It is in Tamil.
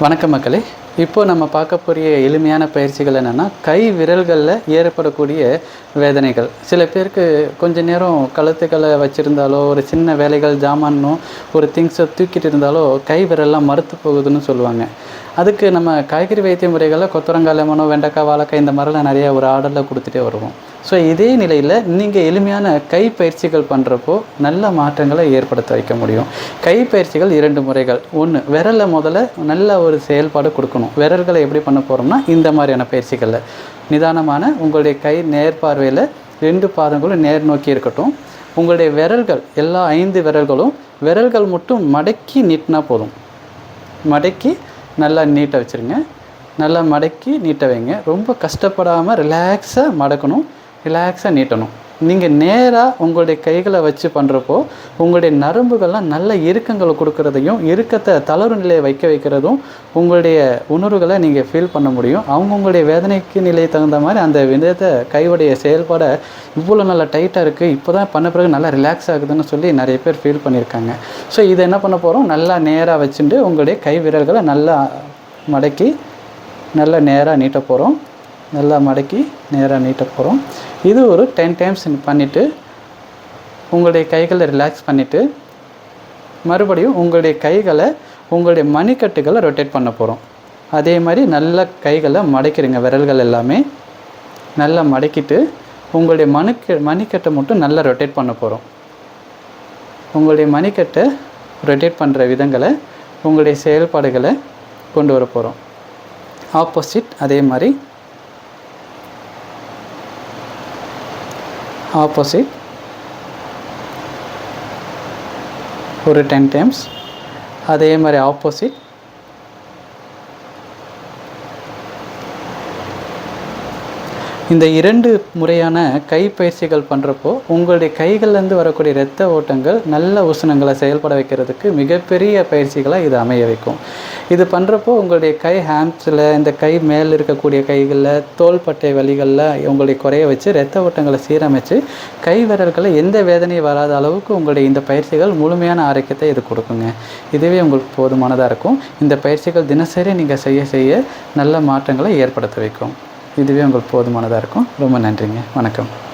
வணக்கம் மக்களே. இப்போது நம்ம பார்க்கக்கூடிய எளிமையான பயிற்சிகள் என்னென்னா கை விரல்களில் ஏற்படக்கூடிய வேதனைகள். சில பேருக்கு கொஞ்ச நேரம் கழுத்துக்களை வச்சுருந்தாலோ ஒரு சின்ன வேலைகள் ஜாமானோ ஒரு திங்ஸை தூக்கிட்டு இருந்தாலோ கை விரல்லாம் மறுத்து போகுதுன்னு சொல்லுவாங்க. அதுக்கு நம்ம காய்கறி வைத்திய முறைகளில் கொத்தரங்காய் லெமனோ வெண்டைக்காய் வாழைக்காய் இந்த மாதிரிலாம் நிறைய ஒரு ஆர்டரில் கொடுத்துட்டே வருவோம். ஸோ இதே நிலையில் நீங்கள் எளிமையான கை பயிற்சிகள் பண்ணுறப்போ நல்ல மாற்றங்களை ஏற்படுத்த வைக்க முடியும். கை பயிற்சிகள் இரண்டு முறைகள். ஒன்று விரலை முதல்ல நல்ல ஒரு செயல்பாடு கொடுக்கணும். விரல்களை எப்படி பண்ண போகிறோம்னா இந்த மாதிரியான பயிற்சிகளில். நிதானமான உங்களுடைய கை நேர்பார்வையில் ரெண்டு பாதங்களும் நேர் நோக்கி இருக்கட்டும். உங்களுடைய விரல்கள் எல்லா ஐந்து விரல்களும் விரல்கள் மட்டும் மடக்கி நீட்டினா போதும். மடக்கி நல்லா நீட்ட வச்சுருங்க. நல்லா மடக்கி நீட்ட வைங்க. ரொம்ப கஷ்டப்படாமல் ரிலாக்ஸாக மடக்கணும். ரிலாக்ஸாக நீட்டணும். நீங்கள் நேராக உங்களுடைய கைகளை வச்சு பண்ணுறப்போ உங்களுடைய நரம்புகள்லாம் நல்ல இறுக்கங்களை கொடுக்கறதையும் இறுக்கத்தை தளர்வு நிலையை வைக்க வைக்கிறதும் உங்களுடைய உணர்வுகளை நீங்கள் ஃபீல் பண்ண முடியும். அவங்கவுங்களுடைய வேதனைக்கு நிலையை தகுந்த மாதிரி அந்த விதத்தை கையுடைய செயல்பாடை இவ்வளோ நல்லா டைட்டாக இருக்குது இப்போ தான் பண்ண பிறகு நல்லா ரிலாக்ஸ் ஆகுதுன்னு சொல்லி நிறைய பேர் ஃபீல் பண்ணியிருக்காங்க. ஸோ இதை என்ன பண்ண போகிறோம் நல்லா நேராக வச்சுட்டு உங்களுடைய கை விரல்களை நல்லா மடக்கி நல்லா நேராக நீட்ட போகிறோம் நல்லா மடக்கி நேராக நீட்ட போகிறோம் இது ஒரு டென் டைம்ஸ் பண்ணிவிட்டு உங்களுடைய கைகளை ரிலாக்ஸ் பண்ணிவிட்டு மறுபடியும் உங்களுடைய கைகளை உங்களுடைய மணிக்கட்டுகளை ரொட்டேட் பண்ண போகிறோம் அதே மாதிரி நல்லா கைகளை மடக்கிடுங்க விரல்கள் எல்லாமே. நல்லா மடக்கிட்டு உங்களுடைய மணிக்க மணிக்கட்டை மட்டும் நல்லா ரொட்டேட் பண்ண போகிறோம் உங்களுடைய மணிக்கட்டை ரொட்டேட் பண்ணுற விதங்களை உங்களுடைய செயல்பாடுகளை கொண்டு வர போகிறோம் ஆப்போசிட் அதே மாதிரி ஆப்போசிட் ஒரு டென் டைம்ஸ் அதே மாதிரி ஆப்போசிட் இந்த இரண்டு முறையான கை பயிற்சிகள் பண்ணுறப்போ உங்களுடைய கைகள்லேருந்து வரக்கூடிய இரத்த ஓட்டங்கள் நல்ல உஷ்ணங்களை செயல்பட வைக்கிறதுக்கு மிகப்பெரிய பயிற்சிகளாக இது அமைய வைக்கும். இது பண்ணுறப்போ உங்களுடைய கை ஹேம்ஸில் இந்த கை மேல் இருக்கக்கூடிய கைகளில் தோள்பட்டை வலிகளில் உங்களுடைய குறைய வச்சு இரத்த ஓட்டங்களை சீரமைச்சு கை விரல்களை எந்த வேதனையும் வராத அளவுக்கு உங்களுடைய இந்த பயிற்சிகள் முழுமையான ஆரோக்கியத்தை இது கொடுக்குங்க. இதுவே உங்களுக்கு போதுமானதாக இருக்கும். இந்த பயிற்சிகள் தினசரி நீங்கள் செய்ய செய்ய நல்ல மாற்றங்களை ஏற்படுத்த வைக்கும். இதுவே உங்களுக்கு போதுமானதாக இருக்கும். ரொம்ப நன்றிங்க. வணக்கம்.